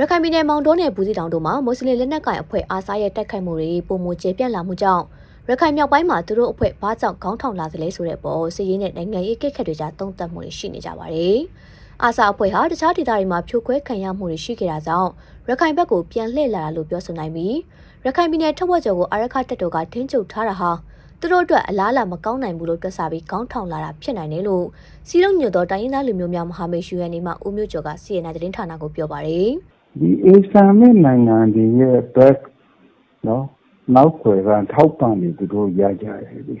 ရခိုင်ပြည်နယ်မောင်တောနယ်ဘူးစီတောင်တို့မှာမွတ်စလင်လက်နက်ကိုင်အဖွဲ့အားစားရဲ့တိုက်ခိုက်မှုတွေပုံမကျေပြန့်လာမှုကြောင့်ရခိုင်မြောက်ပိုင်းမှာသူတို့အဖွဲ့ဘာကြောင့်ခေါင်းထောင်လာသလဲဆိုတဲ့ပေါ်စစ်ရေးနဲ့နိုင်ငံရေးကိစ္စတွေကြားတုံ့တက်မှုတွေရှိနေကြပါတယ်။အာစာအဖွဲ့ဟာတခြားဒေသတွေမှာဖြိုခွဲခံရမှုတွေရှိခဲ့တာကြောင့်ရခိုင်ဘက်ကိုပြန်လှည့်လာတာလို့ပြောဆိုနိုင်ပြီးရခိုင်ပြည်နယ်ထက်ဝက်ကျော်ကိုအာရခတက်တော်ကထင်းချုပ်ထားတာဟာသူတို့အတွက်အလားအလာမကောင်းနိုင်ဘူးလို့တွက်ဆပြီးခေါင်းထောင်လာတာဖြစ်နိုင်တယ်လို့စီလုံးညွတ်တော်တိုင်းရင်းသားလူမျိုးများမဟာမိတ် UN မှဦးမျိုးကျော်ကစီရင်တဲ့သတင်းဌာနကိုပြောပါတယ်။ ဒီအစ္စလာမစ်နိုင်ငံတွေရဲ့ back နော်နောက်ွယ်ကထောက်ပံ့နေသူတို့ရကြတယ်ဒီ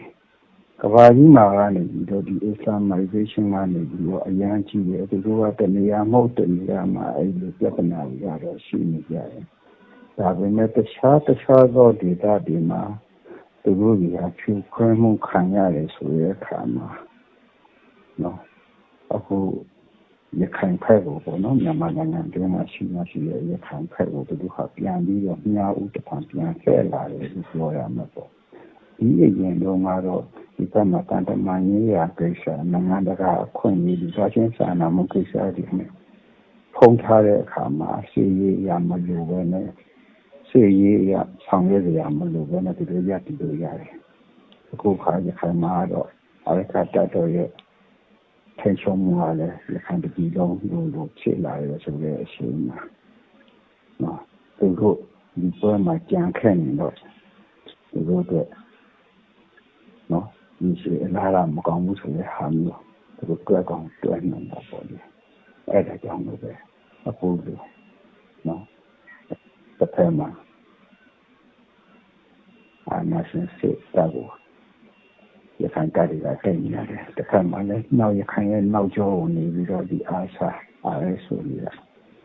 ကဘာကြီးမှာကနေပြီးတော့ဒီ Islamization ကနေပြီးတော့အရန်ကြီးတယ်သူတို့ကတနေရာမဟုတ်တနေရာမှာအဲ့လိုပြဿနာတွေကတော့ရှိနေကြတယ်ဒါပေမဲ့တခြားတခြားသောဒေသတွေမှာသူတို့တွေကဖြူခွဲမှုခံရတယ်ဆိုတဲ့အခါမှာနော်အခု ရခိုင်ဖက်ကိုပေါ့နော်မြန်မာနိုင်ငံတွင်းမှာရှိမှရှိတဲ့ရခိုင်ဖက်ကိုသူတို့ကပြန်ပြီးတော့မြားဥတပံပြန်ဖက်လာတယ်လို့ပြောရမှာပေါ့ဒီအရင်တော့ကတော့ဒီကမှာတန်တမန်ရေးရာကိစ္စနိုင်ငံတကာအခွင့်အရေးဒီသွားချင်းစာနာမှုကိစ္စတွေနဲ့ဖုံးထားတဲ့အခါမှာစီရေးရမလို့ပဲနဲ့စီရေးရဆောင်ရွက်ရမလို့ပဲနဲ့သူတို့ရတည်လို့ရတယ်အခုခါရခိုင်မှာတော့အရကတတော်ရဲ့ ထိုင်ချုံမှာလည်းရခိုင်ပြည်လုံးလို့လို့ဖြစ်လာရဆိုတဲ့အချိန်မှာနော်သူတို့ဒီပွဲမှာကြံခဲ့နေတော့သူတို့ကနော်ဒီစီအလားလာမကောင်းဘူးဆိုတဲ့ဟာမျိုးသူတို့ကြွက်ကောင်တွဲနေတာပေါ့လေအဲ့ဒါကြောင့်လို့ပဲအခုလို့နော်တစ်ဖက်မှာအာနာရှင်စစ်တပ်ကို ရခိုင်တပ်တွေကတိတ်နေရတယ်တစ်ခါမှလည်းနောက်ရခိုင်ရဲ့နောက်ကျောကိုနေပြီးတော့ဒီအားစာအားရဆိုနေတာ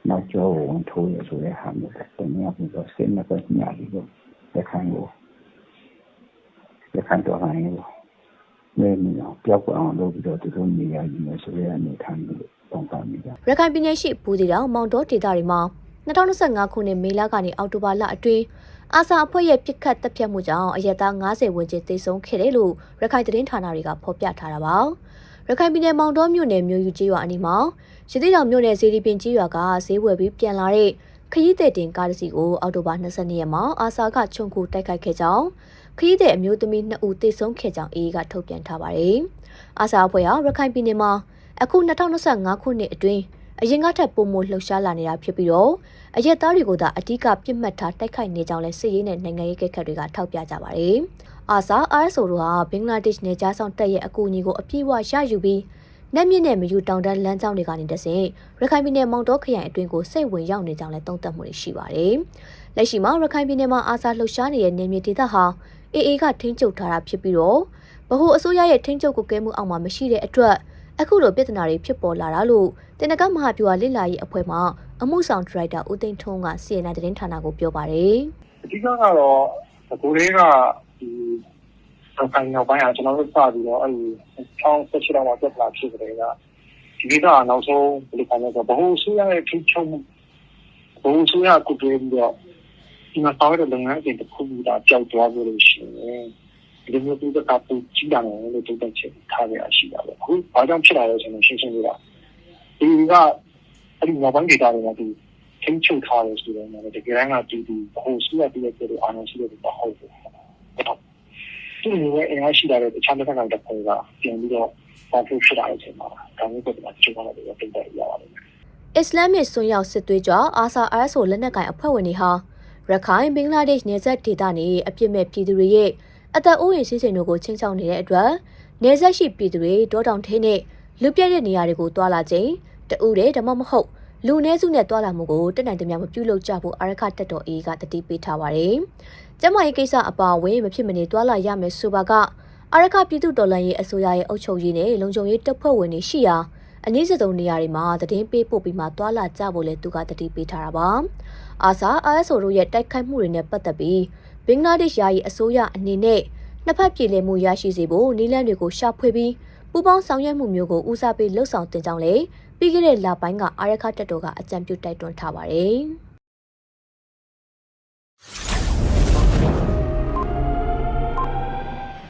နောက်ကျောကိုဝန်ထိုးရဆိုတဲ့ဟာမျိုးပဲတနည်းပြီးတော့စိတ်နဲ့ပဲညှပြီးတော့ရခိုင်ကိုရခိုင်တော်ဟန်ကိုနေနေအောင်ပြောက်အောင်လုပ်ပြီးတော့သူတို့နေရာယူနေဆိုတဲ့အနေထားမျိုးပုံစံမျိုးရခိုင်ပြည်နယ်ရှိဘူးစီတောင်မောင်တောဒေသတွေမှာ2025ခုနှစ်မေလကနေအောက်တိုဘာလအတွင်း အာစာအဖွဲ့ရဲ့ပြစ်ခတ်တပ်ဖြတ်မှုကြောင့်အရက်သား90ဝန်းကျင်သေဆုံးခဲ့တယ်လို့ရခိုင်သတင်းဌာနတွေကဖော်ပြထားတာပါ။ရခိုင်ပြည်နယ်မောင်တောမြို့နယ်မြို့ယူကျေးရွာအနီးမှာရသေးတော်မြို့နယ်ဇေဒီပင်ကျေးရွာကဈေးဝယ်ပြီးပြန်လာတဲ့ခရီးသည်တင်ကားတစ်စီးကိုအောက်တိုဘာ22ရက်မှာအာစာကခြုံကူတိုက်ခိုက်ခဲ့ကြောင်းခရီးသည်အမျိုးသမီး2ဦးသေဆုံးခဲ့ကြောင်းအေးကထုတ်ပြန်ထားပါတယ်။အာစာအဖွဲ့ဟာရခိုင်ပြည်နယ်မှာအခု2025ခုနှစ်အတွင်း အရင်ကထက်ပိုမိုလှုပ်ရှားလာနေတာဖြစ်ပြီးတော့အရက်သားတွေကိုသာအ धिक ပြစ်မှတ်ထားတိုက်ခိုက်နေကြောင်းလဲစစ်ရေးနဲ့နိုင်ငံရေးကိစ္စတွေကထောက်ပြကြပါတယ်။အာဆာ RSO တို့ဟာဘင်္ဂလားဒေ့ရှ်နယ်ကြားဆောင်တပ်ရဲ့အကူအညီကိုအပြည့်အဝရယူပြီးနက်မြင့်နဲ့မယူတောင်တန်းလမ်းကြောင်းတွေကနေတဆင့်ရခိုင်ပြည်နယ်မောင်တောခရိုင်အတွင်းကိုစိတ်ဝင်ရောက်နေကြောင်းလဲသုံးသပ်မှုတွေရှိပါတယ်။လက်ရှိမှာရခိုင်ပြည်နယ်မှာအာဆာလှုပ်ရှားနေတဲ့နေမြေဒေသဟာအေအေကထိန်းချုပ်ထားတာဖြစ်ပြီးတော့ဗဟိုအစိုးရရဲ့ထိန်းချုပ်ကိုကဲမှုအောက်မှာမရှိတဲ့အတွက် အခုလိုပြဿနာတွေဖြစ်ပေါ်လာတာလို့တင်နကမဟာဗျူဟာလိလာရေးအဖွဲ့မှအမှုဆောင်ဒရိုက်တာဦးသိန်းထွန်းကစီရင်တဲ့သတင်းဌာနကိုပြောပါတယ်။အဓိကကတော့ကိုလေးကဒီအခိုင်နောက်ပိုင်းကကျွန်တော်တို့စပြီးတော့အဲဒီ1018လောက်မှာပြဿနာဖြစ်ကြတယ်ကဒီကိစ္စကနောက်ဆုံးဘယ်လိုခံလဲဆိုတော့ဘ ਹੁ အစိုးရရဲ့ထိချုံမှုဘ ਹੁ အစိုးရကုတွေးပြီးတော့ဒီမှာဆောင်ရတဲ့လုပ်ငန်းအစဉ်တစ်ခုခုဒါကြောက်သွားလို့ရှိရင် ဒီလိုမျိုးသူကပူကြည့်တယ်လို့တုတ်တက်ချက်ထားရရှိတာပဲအခုဘာကြောင့်ဖြစ်လာလဲဆိုတော့ရှင်းရှင်းလေးကဒီကအဲဒီနောက်ပိုင်းဒေတာတွေကဒီထိန်းချုပ်ထားတယ်ဆိုတော့လည်းတကယ်တမ်းကဒီဒီဟိုစုရတဲ့တဲ့အာဏာရှိတဲ့ဘာဟုတ်ဘူး။ဒီလိုမျိုးအင်အားရှိတာတဲ့တခြားတစ်ခါကတော့ပေါ်ကပြန်ပြီးတော့ပေါ်ဖို့ရှိတာအချိန်မှာဒါမျိုးပုံမှန်ကျွန်တော်တို့ပြတ်တဲ့ရပါတယ်။အစ္စလာမစ်ဆွန်ရောက်စစ်သွေးကြွအာဆာ RSO လက်နက်ကိုင်အဖွဲ့ဝင်တွေဟာရခိုင်ဘင်္ဂလားဒေ့ရှ်နယ်စပ်ဒေသနေအပြစ်မဲ့ပြည်သူတွေရဲ့ အသက်အိုးအိမ်စီးစိမ်တို့ကိုချင်းချောက်နေတဲ့အတွက်နယ်စပ်ရှိပြည်သူတွေတောတောင်ထင်းနဲ့လူပြည့်တဲ့နေရာတွေကိုတွာလာခြင်းတူးတယ်ဓမ္မမဟုတ်လူနည်းစုနဲ့တွာလာမှုကိုတက်နိုင်သမျှမပြုလုပ်ကြဖို့အာရခတက်တော်အေးကတတိပေးထားပါတယ်။ကျမရေးကိစ္စအပါအဝင်မဖြစ်မနေတွာလာရမယ်ဆိုပါကအာရခပြည်သူတော်လှန်ရေးအစိုးရရဲ့အုပ်ချုပ်ရေးနဲ့လုံခြုံရေးတပ်ဖွဲ့ဝင်တွေရှိရာ အနည်းစုံနေရာတွေမှာသတင်းပေးပို့ပြီးမှတွာလာကြဖို့လဲသူကတတိပေးထားတာပါ။အာဆာ RSO တို့ရဲ့တိုက်ခိုက်မှုတွေနဲ့ပတ်သက်ပြီးဘင်္ဂလားဒေ့ရှ်ယာယီအစိုးရအနေနဲ့နှစ်ဖက်ပြည်လည်မှုရရှိစေဖို့နည်းလမ်းတွေကိုရှာဖွေပြီးပူးပေါင်းဆောင်ရွက်မှုမျိုးကိုဦးစားပေးလှုပ်ဆောင်တင်ကြောင်းလေပြီးခဲ့တဲ့လပိုင်းကအာရခတက်တော်ကအကြံပြုတိုက်တွန်းထားပါတယ်။